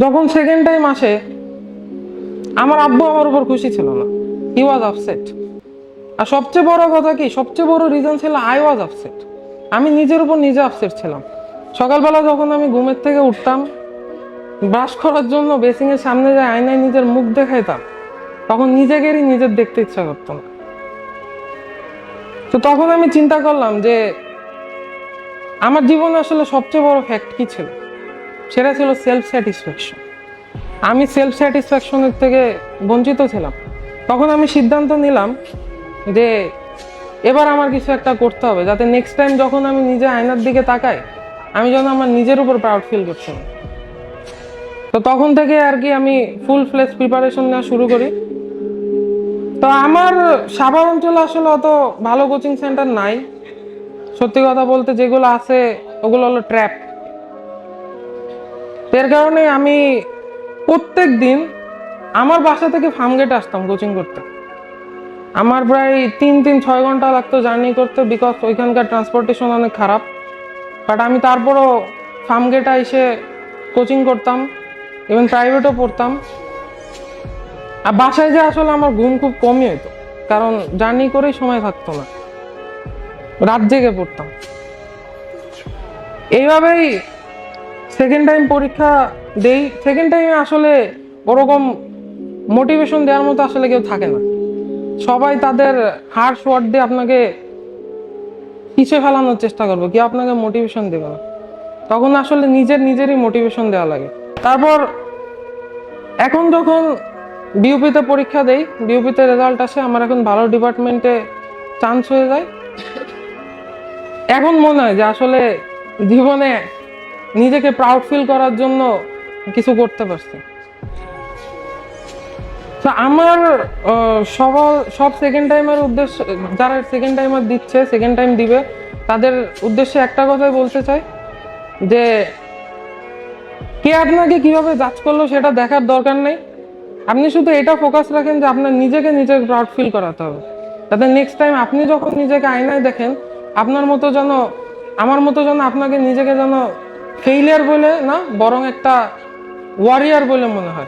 যখন second time আসে, আমার আব্বু আমার উপর খুশি ছিল না। হি ওয়াজ আপসেট আর সবচেয়ে বড় কথা কি, সবচেয়ে বড় রিজন ছিল আই ওয়াজ আপসেট আমি নিজের উপর নিজে আপসেট ছিলাম। সকালবেলা যখন আমি ঘুমের থেকে উঠতাম ব্রাশ করার জন্য বেসিং এর সামনে যায় আয়নায় নিজের মুখ দেখাইতাম, তখন নিজেকেরই নিজের দেখতে ইচ্ছা করতো না। তো তখন আমি চিন্তা করলাম যে, আমার জীবনে আসলে সবচেয়ে বড় ফ্যাক্ট কি ছিল? সেটা ছিল সেলফ স্যাটিসফ্যাকশন আমি সেলফ স্যাটিসফ্যাকশনের থেকে বঞ্চিত ছিলাম। তখন আমি সিদ্ধান্ত নিলাম যে এবার আমার কিছু একটা করতে হবে, যাতে নেক্সট টাইম যখন আমি নিজে আয়নার দিকে তাকাই, আমি যেন আমার নিজের উপর প্রাউড ফিল করছি তো তখন থেকে আর কি আমি ফুল ফ্লেস প্রিপারেশন নেওয়া শুরু করি। তো আমার সাভার অঞ্চলে আসলে অত ভালো কোচিং সেন্টার নাই। সত্যি কথা বলতে যেগুলো আছে, ওগুলো হলো ট্র্যাপ এর কারণে আমি প্রত্যেক দিন আমার বাসা থেকে ফার্মগেট আসতাম কোচিং করতে। আমার প্রায় তিন তিন, ছয় ঘণ্টা লাগতো জার্নি করতে বিকজ ওইখানকার ট্রান্সপোর্টেশন অনেক খারাপ। বাট আমি তারপরও ফার্ম ফার্মগেটে এসে কোচিং করতাম এবং প্রাইভেটও পড়তাম। আর বাসায় যে আসলে আমার ঘুম খুব কমই হতো কারণ জার্নি করেই সময় থাকতো না। রাত জেগে পড়তাম। এইভাবেই সেকেন্ড টাইম পরীক্ষা দেই। সেকেন্ড টাইমে আসলে ওরকম মোটিভেশন দেওয়ার মতো আসলে কেউ থাকে না। সবাই তাদের হার্ড ওয়ার্ড দিয়ে আপনাকে পিছিয়ে ফেলানোর চেষ্টা করবে, কেউ আপনাকে মোটিভেশন দেবে না। তখন আসলে নিজের নিজেরই মোটিভেশন দেওয়া লাগে। তারপর এখন যখন বিউপিতে পরীক্ষা দেই বিউপিতে রেজাল্ট আসে, আমার এখন ভালো ডিপার্টমেন্টে চান্স হয়ে যায়। এখন মনে হয় যে আসলে জীবনে নিজেকে প্রাউড ফিল করার জন্য কিছু করতে পারছি। তো আমার সবার, সব সেকেন্ড টাইমের উদ্দেশ্য, যারা সেকেন্ড টাইমার দিচ্ছে সেকেন্ড টাইম দিবে, তাদের উদ্দেশ্যে একটা কথাই বলতে চাই, যে কে আপনাকে কীভাবে জাজ করল সেটা দেখার দরকার নেই। আপনি শুধু এটা ফোকাস রাখেন যে আপনার নিজেকে নিজের প্রাউড ফিল করাতে হবে। যাতে নেক্সট টাইম আপনি যখন নিজেকে আয়নায় দেখেন, আপনার মতো যেন, আমার মতো যেন আপনাকে নিজেকে যেন ফেইলিয়ার বলে না বরং একটা ওয়ারিয়ার বলে মনে হয়।